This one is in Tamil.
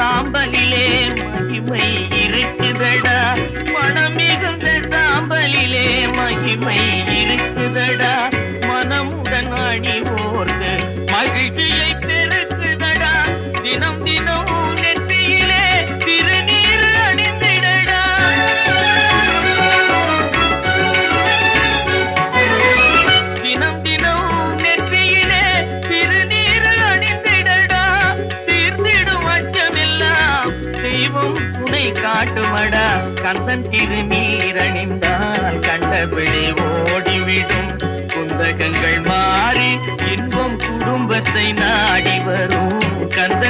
சாம்பலிலே மகிமை இருக்குதடா. மனம் மிகுந்த சாம்பலிலே மகிமை இருக்குதடா. மனமுடன் அணி ஓர்ந்து மகிழ்ச்சி காட்டுமடா. கந்தன் திருநீரணிந்தால் கண்ட பிழை ஓடிவிடும். குந்தகங்கள் மாறி இன்பம் குடும்பத்தை நாடி வரும். கந்த